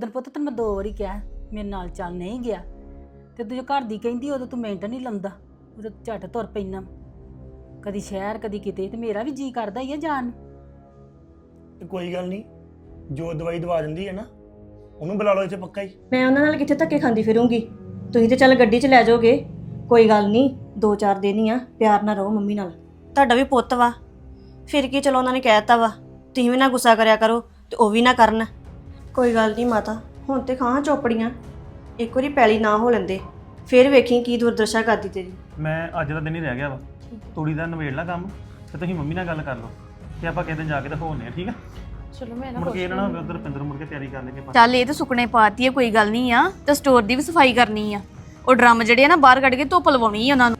ਉਦੋਂ ਪੁੱਤ ਤੈਨੂੰ ਮੈਂ ਦੋ ਵਾਰੀ ਕਿਹਾ ਮੇਰੇ ਨਾਲ ਚੱਲ ਨਹੀਂ ਗਿਆ। ਤੇ ਤੂੰ ਜੋ ਘਰ ਦੀ ਕਹਿੰਦੀ ਉਦੋਂ ਤੂੰ ਮਿੰਟ ਨਹੀਂ ਲੰਦਾ ਉਦੋਂ ਝਟ ਤੁਰ ਪੈਣਾ ਕਦੀ ਸ਼ਹਿਰ ਕਦੀ ਕਿਤੇ ਤੇ ਮੇਰਾ ਵੀ ਜੀ ਕਰਦਾ ਹੀ ਆ ਜਾਣ। ਨੂੰ। ਤੇ ਕੋਈ ਗੱਲ ਨਹੀਂ ਜੋ ਦਵਾਈ ਦਵਾ ਦਿੰਦੀ ਹੈ ਨਾ ਉਹਨੂੰ ਬੁਲਾ ਲਓ ਇੱਥੇ ਪੱਕਾ ਹੀ। ਮੈਂ ਉਹਨਾਂ ਨਾਲ ਕਿੱਥੇ ਧੱਕੇ ਖਾਂਦੀ ਫਿਰੂੰਗੀ? ਤੁਸੀਂ ਤੇ ਚੱਲ ਗੱਡੀ 'ਚ ਲੈ ਜਾਓਗੇ। ਕੋਈ ਗੱਲ ਨਹੀਂ ਦੋ ਚਾਰ ਦਿਨ ਹੀ ਆ ਪਿਆਰ ਨਾਲ ਰਹੋ ਮੰਮੀ ਨਾਲ। ਤੁਹਾਡਾ ਵੀ ਪੁੱਤ ਵਾ। ਫਿਰ ਕੀ ਚਲੋ ਉਹਨਾਂ ਨੇ ਕਹਿਤਾ ਵਾ। ਤੁਸੀਂ ਵੀ ਨਾ ਗੁੱਸਾ ਕਰਿਆ ਕਰੋ ਤੇ ਉਹ ਵੀ ਨਾ ਕਰਨ। ਕੋਈ ਗੱਲ ਨਹੀਂ ਮਾਤਾ ਹੁਣ ਤੇ ਖਾਂ ਚੋਪੜੀਆਂ। ਇੱਕ ਵਾਰੀ ਪੈਲੀ ਨਾ ਹੋ ਲੈਂਦੇ ਫਿਰ ਵੇਖੀ ਕੀ ਦੁਰਦਸ਼ਾ ਕਰਦੀ ਤੇਰੀ। ਮੈਂ ਅੱਜ ਦਾ ਦਿਨ ਹੀ ਰਹਿ ਗਿਆ ਵਾ। ਤੂੜੀ ਦਾ ਨਵੇੜ ਲਾ ਕੰਮ ਤੇ ਤੁਸੀਂ ਮੰਮੀ ਨਾਲ ਗੱਲ ਕਰ ਲਓ ਤੇ ਆਪਾਂ ਕਿਸੇ ਦਿਨ ਜਾ ਕੇ ਤਾਂ ਹੋਣੇ ਆ ਠੀਕ ਆ? ਚਲੋ ਮੈਂ ਨਾ ਮੁੜ ਕੇ ਇਹਨਾਂ ਨਾਲ ਉਧਰ ਪਿੰਦਰ ਮੁੜ ਕੇ ਤਿਆਰੀ ਕਰ ਲੈਂਗੇ ਆਪਾਂ। ਚੱਲ ਇਹ ਤਾਂ ਸੁੱਕਣੇ ਪਾਤੀ ਹੈ ਕੋਈ ਗੱਲ ਨਹੀਂ ਆ ਤੇ ਸਟੋਰ ਦੀ ਵੀ ਸਫ਼ਾਈ ਕਰਨੀ ਆ। ਉਹ ਡਰਮ ਜਿਹੜੇ ਆ ਨਾ ਬਾਹਰ ਕੱਢ ਕੇ ਧੁੱਪ ਲਵਾਉਣੀ ਆ ਉਹਨਾਂ ਨੂੰ।